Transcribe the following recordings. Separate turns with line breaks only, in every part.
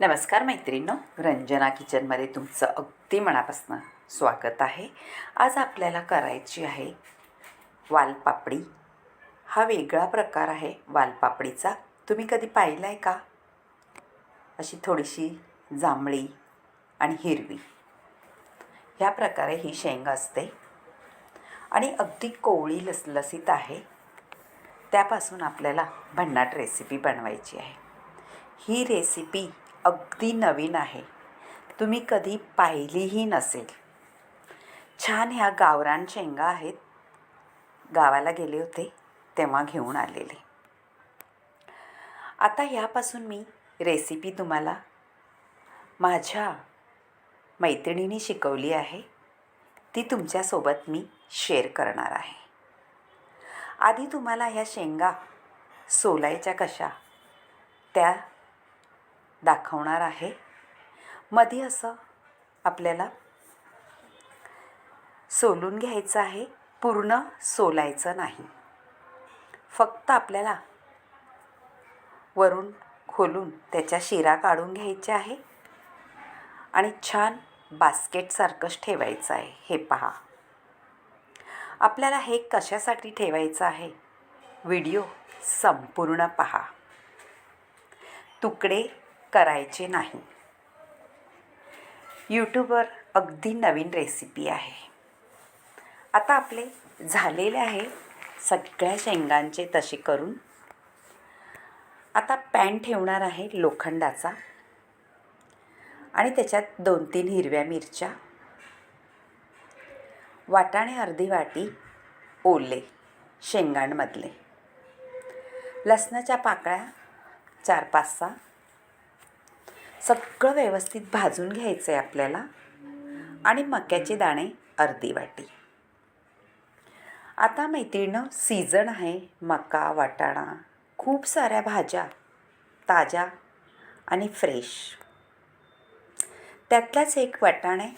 नमस्कार मैत्रिणींनो रंजना किचनमध्ये तुमचं अगदी मनापासून स्वागत आहे. आज आपल्याला करायची आहे वालपापडी. हा वेगळा प्रकार आहे वालपापडीचा. तुम्ही कधी पाहिला आहे का? अशी थोडीशी जांभळी आणि हिरवी. ह्या प्रकारे ही शेंग असते. आणि अगदी कोवळी लसलसीत आहे. त्यापासून आपल्याला भन्नाट रेसिपी बनवायची आहे. ही रेसिपी अगदी नवीन आहे. तुम्ही कधी पाहिलीही नसेल. छान ह्या गावरान शेंगा आहेत. गावाला गेले होते तेव्हा घेऊन आलेले. आता ह्यापासून मी रेसिपी तुम्हाला माझ्या मैत्रिणीने शिकवली आहे. ती तुमच्यासोबत मी शेअर करणार आहे. आधी तुम्हाला ह्या शेंगा सोलायच्या कशा? त्या दाखवणार आहे. मध्ये असं आपल्याला सोलून घ्यायचं आहे. पूर्ण सोलायचं नाही. फक्त आपल्याला वरून खोलून त्याच्या शिरा काढून घ्यायच्या आहे. आणि छान बास्केटसारखंच ठेवायचं आहे. हे पहा. आपल्याला हे कशासाठी ठेवायचं आहे? व्हिडिओ संपूर्ण पहा. तुकडे करायचे नाही. यूट्यूबवर अगदी नवीन रेसिपी आहे. आता आपले झालेले आहे सगळ्या शेंगांचे तसे करून. आता पॅन ठेवणार आहे लोखंडाचा. आणि त्याच्यात दोन तीन हिरव्या मिरच्या. वाटाणे अर्धी वाटी ओले शेंगांमधले. लसणाच्या पाकळ्या चार पाच सहा सगळं व्यवस्थित भाजून घ्यायचं आहे आपल्याला. आणि मक्याचे दाणे अर्धी वाटी. आता मैत्रिणं सीझन आहे. मका वाटाणा खूप साऱ्या भाज्या ताज्या आणि फ्रेश त्यातलाच एक वाटाणे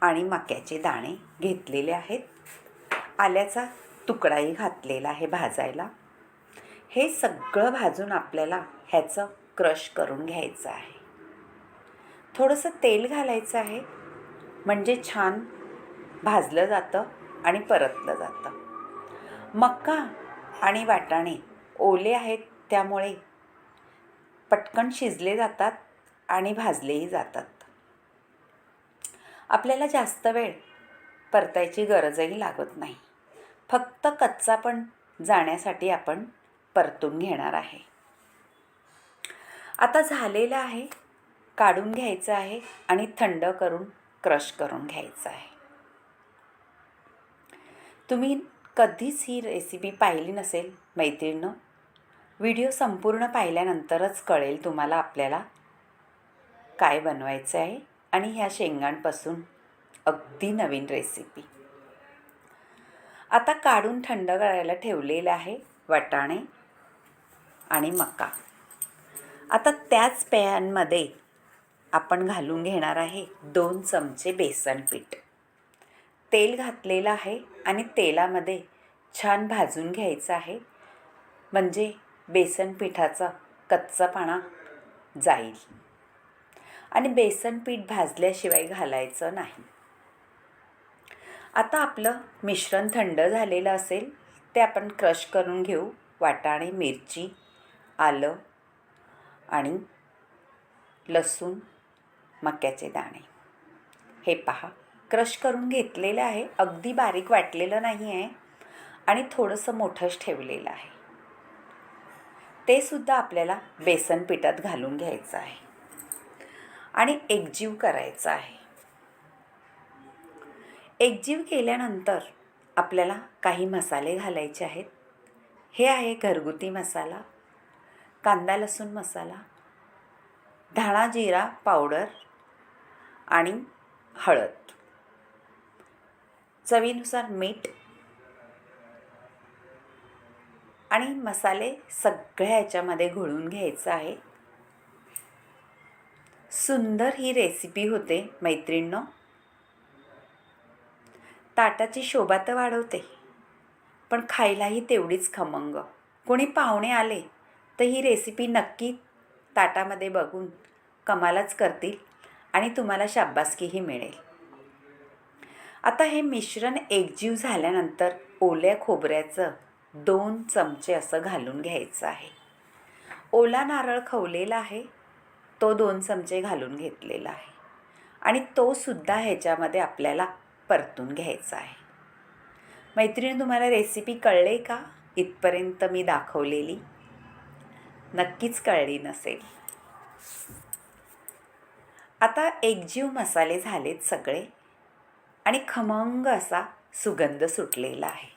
आणि मक्याचे दाणे घेतलेले आहेत. आल्याचा तुकडाही घातलेला आहे भाजायला. हे सगळं भाजून आपल्याला ह्याचं क्रश करून घ्यायचं आहे. थोडंसं तेल घालायचं आहे म्हणजे छान भाजलं जातं आणि परतलं जातं. मक्का आणि वाटाणे ओले आहेत त्यामुळे पटकन शिजले जातात आणि भाजलेही जातात. आपल्याला जास्त वेळ परतायची गरजही लागत नाही. फक्त कच्चा पण जाण्यासाठी आपण परतून घेणार आहे. आता झालेलं आहे. काढून घ्यायचं आहे आणि थंड करून क्रश करून घ्यायचं आहे. तुम्ही कधीच ही रेसिपी पाहिली नसेल मैत्रिणीनं. व्हिडिओ संपूर्ण पाहिल्यानंतरच कळेल तुम्हाला आपल्याला काय बनवायचं आहे आणि ह्या शेंगांपासून अगदी नवीन रेसिपी आता काढून थंड करायला ठेवलेलं आहे वाटाणे आणि मका. आता त्याच पेयांमध्ये आपण घालून घेणार आहे दोन चमचे बेसन पीठ. तेल घातलेलं आहे आणि तेलामध्ये छान भाजून घ्यायचं आहे. म्हणजे बेसन पिठाचा कच्चापणा जाईल. आणि बेसन पीठ भाजल्याशिवाय घालायचं नाही. आता आपलं मिश्रण थंड झालेलं असेल ते आपण क्रश करून घेऊ. वाटाणे मिरची आलं आणि लसूण मक्याचे दाणे. हे पहा क्रश करून घेतलेलं आहे. अगदी बारीक वाटलेलं नाही आहे आणि थोडंसं मोठंच ठेवलेलं आहे. ते सुद्धा आपल्याला बेसन पिठात घालून घ्यायचं आहे. आणि एकजीव करायचं आहे. एकजीव केल्यानंतर आपल्याला काही मसाले घालायचे आहेत. हे आहे घरगुती मसाला. कांदा लसूण मसाला धाणा जिरा पावडर आणि हळद. चवीनुसार मीठ आणि मसाले सगळ्या ह्याच्यामध्ये घोळून घ्यायचं आहे. सुंदर ही रेसिपी होते मैत्रिणींनो. ताटाची शोभा तर वाढवते पण खायलाही तेवढीच खमंग. कोणी पाहुणे आले तर ही रेसिपी नक्की ताटामध्ये बघून कमालच करतील आणि तुम्हाला शाब्बासकीही मिळेल. आता हे मिश्रण एकजीव झाल्यानंतर ओल्या खोबऱ्याचं दोन चमचे असं घालून घ्यायचं आहे. ओला नारळ खवलेला आहे तो दोन चमचे घालून घेतलेला आहे आणि तो सुद्धा ह्याच्यामध्ये आपल्याला परतून घ्यायचा आहे. मैत्रिणी तुम्हाला रेसिपी कळले का? इथपर्यंत मी दाखवलेली. नक्कीच कळली नसेल. आता एकजीव मसाले झालेत सगळे आणि खमंग असा सुगंध सुटलेला आहे.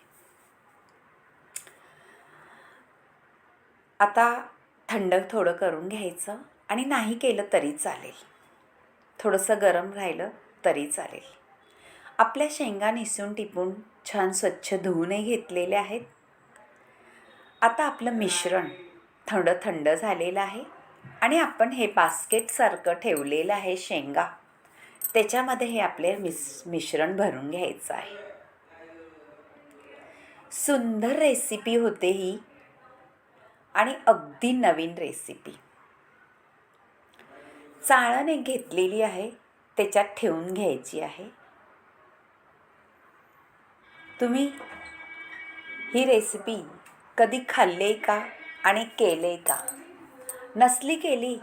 आता थंड थोडं करून घ्यायचं आणि नाही केलं तरी चालेल. थोडंसं गरम राहिलं तरी चालेल. आपल्या शेंगा निसून टिपून छान स्वच्छ धुवूनही घेतलेले आहेत. आता आपलं मिश्रण. थंड थंड झालेलं आहे आणि आपण हे बास्केटसारखं ठेवलेलं आहे शेंगा. त्याच्यामध्ये हे आपले मिस मिश्रण भरून घ्यायचं आहे. सुंदर रेसिपी होते ही. आणि अगदी नवीन रेसिपी चाळण एक घेतलेली आहे त्याच्यात ठेवून घ्यायची आहे. तुम्ही ही रेसिपी कधी खाल्ले का? आणि केले का? नसली केली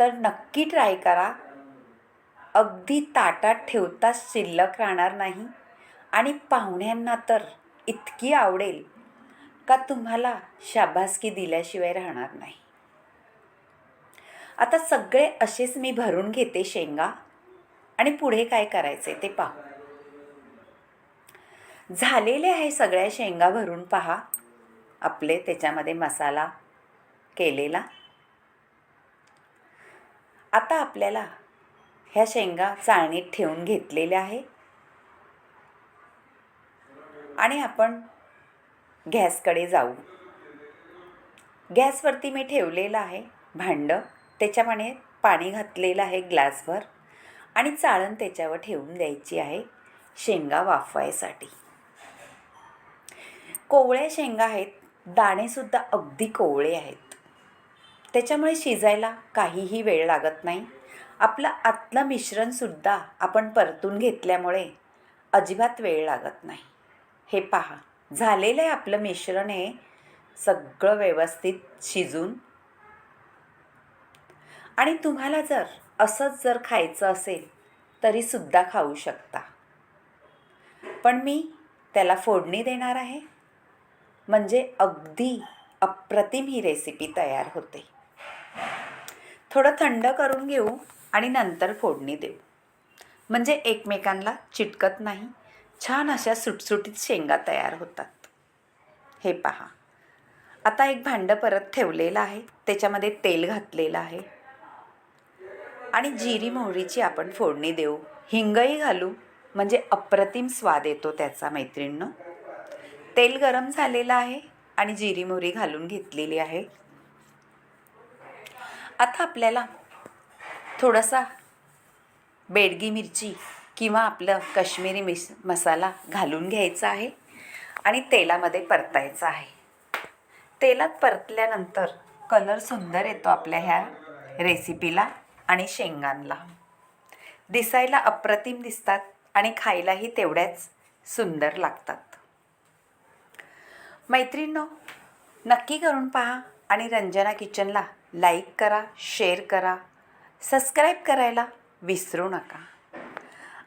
तर नक्की ट्राय करा. अगदी ताटात ठेवताच शिल्लक राहणार नाही. आणि पाहुण्यांना तर इतकी आवडेल का तुम्हाला शाबासकी दिल्याशिवाय राहणार नाही. आता सगळे असेच मी भरून घेते शेंगा. आणि पुढे काय करायचे ते पाहू. झालेले आहे सगळ्या शेंगा भरून पहा. आपले त्याच्यामध्ये मसाला केलेला. आता आपल्याला ह्या शेंगा चाळणीत ठेवून घेतलेल्या आहे. आणि आपण गॅसकडे जाऊ. गॅसवरती मी ठेवलेलं आहे भांडं. त्याच्यामध्ये पाणी घातलेलं आहे ग्लासभर. आणि चाळण त्याच्यावर ठेवून द्यायची आहे शेंगा वाफवायसाठी. कोवळ्या शेंगा आहेत दाणेसुद्धा अगदी कोवळे आहेत. त्याच्यामुळे शिजायला काहीही वेळ लागत नाही. आपलं आतलं मिश्रणसुद्धा आपण परतून घेतल्यामुळे अजिबात वेळ लागत नाही. हे पहा झालेलं आहे आपलं मिश्रण हे सगळं व्यवस्थित शिजून. आणि तुम्हाला जर असंच जर खायचं असेल तरीसुद्धा खाऊ शकता. पण मी त्याला फोडणी देणार आहे. म्हणजे अगदी अप्रतिम ही रेसिपी तयार होते. थोडं थंड करून घेऊ आणि नंतर फोडणी देऊ. म्हणजे एकमेकांना चिटकत नाही छान अशा सुटसुटीत शेंगा तयार होतात. हे पहा. आता एक भांडं परत ठेवलेलं आहे. त्याच्यामध्ये तेल घातलेलं आहे. आणि जिरी मोहरीची आपण फोडणी देऊ. हिंगही घालू. म्हणजे अप्रतिम स्वाद येतो त्याचा मैत्रिणीनं. तेल गरम झालेलं आहे आणि जिरी मोहरी घालून घेतलेली आहे. आता आपल्याला थोडासा बेडगी मिरची किंवा आपलं काश्मीरी मिस मसाला घालून घ्यायचा आहे आणि तेलामध्ये परतायचा आहे. तेलात परतल्यानंतर कलर सुंदर येतो आपल्या ह्या रेसिपीला आणि शेंगांना दिसायला अप्रतिम दिसतात आणि खायलाही तेवढ्याच सुंदर लागतात. मैत्रिणींनो नक्की करून पहा आणि रंजना किचनला लाईक करा शेअर करा सबस्क्राईब करायला विसरू नका.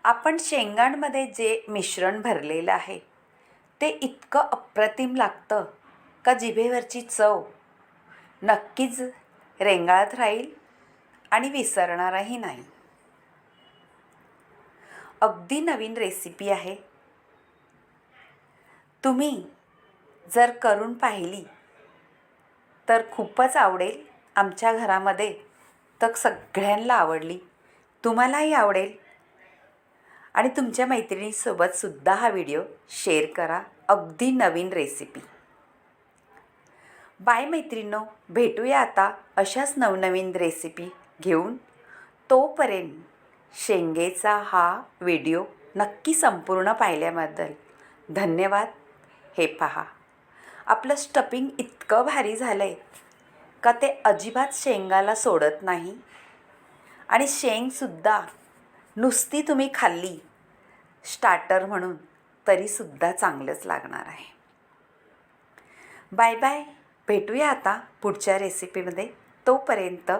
आपण शेंगांमध्ये जे मिश्रण भरलेलं आहे ते इतकं अप्रतिम लागतं का जिभेवरची चव? नक्कीच रेंगाळत राहील आणि विसरणारही नाही. अगदी नवीन रेसिपी आहे. तुम्ही जर करून पाहिली तर खूपच आवडेल. आमच्या घरामध्ये तर सगळ्यांना आवडली. तुम्हालाही आवडेल. आणि तुमच्या मैत्रिणीसोबतसुद्धा हा व्हिडिओ शेअर करा. अगदी नवीन रेसिपी. बाय मैत्रिणींनो भेटूया आता अशाच नवनवीन रेसिपी घेऊन. तोपर्यंत शेंगेचा हा व्हिडिओ नक्की संपूर्ण पाहिल्याबद्दल धन्यवाद. हे पहा. आपलं स्टपिंग इतकं भारी झालं आहे का ते अजिबात शेंगाला सोडत नाही? आणि शेंगसुद्धा नुसती तुम्ही खाल्ली स्टार्टर म्हणून तरीसुद्धा चांगलंच लागणार आहे. बाय बाय भेटूया आता पुढच्या रेसिपीमध्ये तोपर्यंत